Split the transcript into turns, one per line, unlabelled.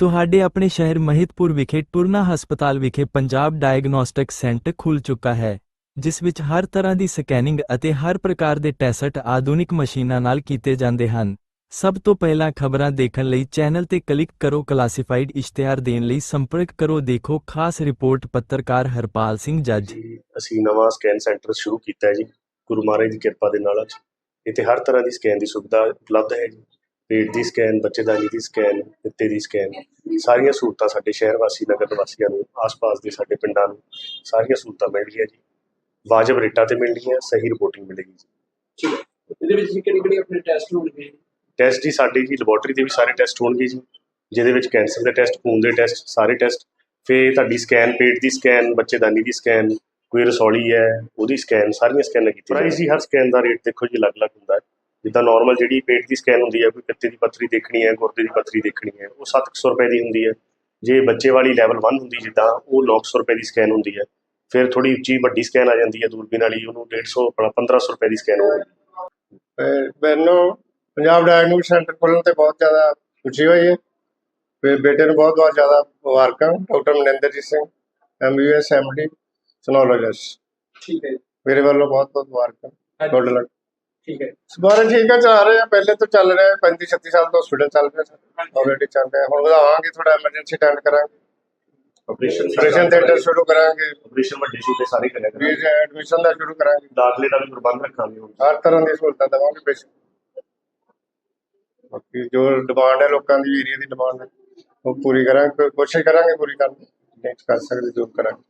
ਤੁਹਾਡੇ ਆਪਣੇ ਸ਼ਹਿਰ ਮਹਿਤਪੁਰ ਵਿਖੇ ਟੁਰਨਾ ਹਸਪਤਾਲ ਵਿਖੇ ਪੰਜਾਬ ਡਾਇਗਨੋਸਟਿਕ ਸੈਂਟਰ ਖੁੱਲ ਚੁੱਕਾ ਹੈ, ਜਿਸ ਵਿੱਚ ਹਰ ਤਰ੍ਹਾਂ ਦੀ ਸਕੈਨਿੰਗ ਅਤੇ ਹਰ ਪ੍ਰਕਾਰ ਦੇ ਟੈਸਟ ਆਧੁਨਿਕ ਮਸ਼ੀਨਾਂ ਨਾਲ ਕੀਤੇ ਜਾਂਦੇ ਹਨ। ਸਭ ਤੋਂ ਪਹਿਲਾਂ ਖਬਰਾਂ ਦੇਖਣ ਲਈ ਚੈਨਲ ਤੇ ਕਲਿੱਕ ਕਰੋ ਕਲਾਸੀਫਾਈਡ ਇਸ਼ਤਿਹਾਰ ਦੇਣ ਲਈ ਸੰਪਰਕ ਕਰੋ, ਦੇਖੋ ਖਾਸ ਰਿਪੋਰਟ ਪੱਤਰਕਾਰ ਹਰਪਾਲ ਸਿੰਘ ਜੱਜ।
ਜੀ, ਅਸੀਂ ਨਵਾਂ ਸਕੈਨ ਸੈਂਟਰ ਸ਼ੁਰੂ ਕੀਤਾ ਹੈ ਜੀ। ਗੁਰੂ ਮਹਾਰਾਜ ਦੀ ਕਿਰਪਾ ਦੇ ਨਾਲ ਇੱਥੇ ਹਰ ਤਰ੍ਹਾਂ ਦੀ ਸਕੈਨ ਦੀ ਸੁਵਿਧਾ ਉਪਲਬਧ ਹੈ ਜੀ। ਪੇਟ ਦੀ ਸਕੈਨ ਬੱਚੇਦਾਨੀ ਦੀ ਸਕੈਨ ਪਿੱਤੇ ਦੀ ਸਕੈਨ ਸਾਰੀਆਂ ਸਹੂਲਤਾਂ ਸਾਡੇ ਸ਼ਹਿਰ ਵਾਸੀ ਨਗਰ ਵਾਸੀਆਂ ਨੂੰ ਆਸ-ਪਾਸ ਦੇ ਸਾਡੇ ਪਿੰਡਾਂ ਨੂੰ ਸਾਰੀਆਂ ਸਹੂਲਤਾਂ ਮਿਲ ਰਹੀਆਂ ਜੀ। ਵਾਜਬ ਰੇਟਾਂ ਤੇ ਮਿਲ ਰਹੀਆਂ ਸਹੀ ਰਿਪੋਰਟਿੰਗ ਮਿਲੇਗੀ ਜੀ।
ਠੀਕ ਹੈ। ਇਹਦੇ ਵਿੱਚ ਕਿਹੜੇ ਕਿਹੜੇ ਆਪਣੇ ਟੈਸਟ ਹੋਣਗੇ
ਟੈਸਟ ਜੀ ਸਾਡੇ ਜੀ ਲੈਬੋਰਟਰੀ ਦੇ ਵੀ ਸਾਰੇ ਟੈਸਟ ਹੋਣਗੇ ਜੀ ਜਿਹਦੇ ਵਿੱਚ ਕੈਂਸਰ ਦੇ ਟੈਸਟ ਖੂਨ ਦੇ ਟੈਸਟ ਸਾਰੇ ਟੈਸਟ ਫਿਰ ਤੁਹਾਡੀ ਸਕੈਨ ਪੇਟ ਦੀ ਸਕੈਨ ਬੱਚੇਦਾਨੀ ਦੀ ਸਕੈਨ ਕੋਈ ਰਸੌਲੀ ਹੈ ਉਹਦੀ ਸਕੈਨ ਸਾਰੀਆਂ ਸਕੈਨਾਂ ਕੀਤੀਆਂ ਪ੍ਰਾਈਸ ਜੀ ਹਰ ਸਕੈਨ ਦਾ ਰੇਟ ਦੇਖੋ ਜੀ ਅਲੱਗ-ਅਲੱਗ ਹੁੰਦਾ ਹੈ। ਜਿੱਦਾਂ ਨਾਰਮਲ ਜਿਹੜੀ ਪੇਟ ਦੀ ਸਕੈਨ ਹੁੰਦੀ ਹੈ ਕੋਈ ਪਿੱਤੇ ਦੀ ਪੱਥਰੀ ਦੇਖਣੀ ਹੈ ਗੁਰਦੇ ਦੀ ਪੱਥਰੀ ਦੇਖਣੀ ਹੈ ਉਹ 700 ਰੁਪਏ ਦੀ ਹੁੰਦੀ ਹੈ। ਜੇ ਬੱਚੇ ਵਾਲੀ ਲੈਵਲ 1 ਹੁੰਦੀ ਜਿੱਦਾਂ ਉਹ 900 ਰੁਪਏ ਦੀ ਸਕੈਨ ਹੁੰਦੀ ਹੈ। ਫਿਰ ਥੋੜੀ ਉੱਚੀ ਵੱਡੀ ਸਕੈਨ ਆ ਜਾਂਦੀ ਹੈ ਦੂਰਬੀਨ ਵਾਲੀ ਉਹਨੂੰ 150 1500 ਰੁਪਏ ਦੀ ਸਕੈਨ ਹੋਊਗੀ
ਤੇ ਮੈਨੂੰ ਪੰਜਾਬ ਡਾਇਗਨੋਸਟਿਕ ਸੈਂਟਰ ਖੋਲ੍ਹਣ ਤੇ ਬਹੁਤ ਜ਼ਿਆਦਾ ਖੁਸ਼ੀ ਹੋਈ ਹੈ। ਤੇ ਬੇਟੇ ਨੂੰ ਬਹੁਤ ਬਹੁਤ ਜ਼ਿਆਦਾ ਮੁਬਾਰਕਾਂ doctor Maninderjit Singh MBBS MD sonologist
ਠੀਕ ਹੈ
ਮੇਰੇ ਵੱਲੋਂ ਬਹੁਤ ਬਹੁਤ ਮੁਬਾਰਕਾਂ ਗੁੱਡ ਲੱਕ
ਠੀਕ ਹੈ
ਸਬਾਰੇ ਠੀਕ ਹੈ ਚਲਾ ਰਹੇ ਆ। ਪਹਿਲੇ ਤੋਂ ਚੱਲ ਰਿਹਾ 35 36 ਸਾਲ ਤੋਂ ਹਸਪੀਟਲ ਚੱਲ ਰਿਹਾ ਆਲਰੇਡੀ ਚੱਲ ਰਿਹਾ। ਹੁਣ ਵਧਾਵਾਂਗੇ ਥੋੜਾ ਐਮਰਜੈਂਸੀ ਅਟੈਂਡ ਕਰਾਂਗੇ।
ਆਪਰੇਸ਼ਨ
ਆਪਰੇਸ਼ਨ ਥੀਏਟਰ ਸ਼ੁਰੂ ਕਰਾਂਗੇ।
ਆਪਰੇਸ਼ਨ ਵੱਡੇ ਛੋਟੇ ਸਾਰੇ ਕਰਿਆ ਕਰਾਂਗੇ।
ਵੀ ਐਡਮਿਸ਼ਨ ਦਾ ਸ਼ੁਰੂ ਕਰਾਂਗੇ।
ਦਾਖਲੇ ਦਾ ਵੀ ਪ੍ਰਬੰਧ ਰੱਖਾਂਗੇ ਹੁਣ।
ਹਰ ਤਰ੍ਹਾਂ ਦੀ ਸਹੂਲਤਾਂ ਦੇਵਾਂਗੇ ਪੇਸ਼ੈਂਟ ਬਾਕੀ ਜੋ ਡਿਮਾਂਡ ਹੈ ਲੋਕਾਂ ਦੀ ਏਰੀਆ ਦੀ ਡਿਮਾਂਡ ਹੈ ਉਹ ਪੂਰੀ ਕਰਾਂਗੇ। ਕੋਸ਼ਿਸ਼ ਕਰਾਂਗੇ ਪੂਰੀ ਕਰਨ ਨਹੀਂ ਕਰ ਸਕਦੇ ਜੋ ਕਰਾਂਗੇ।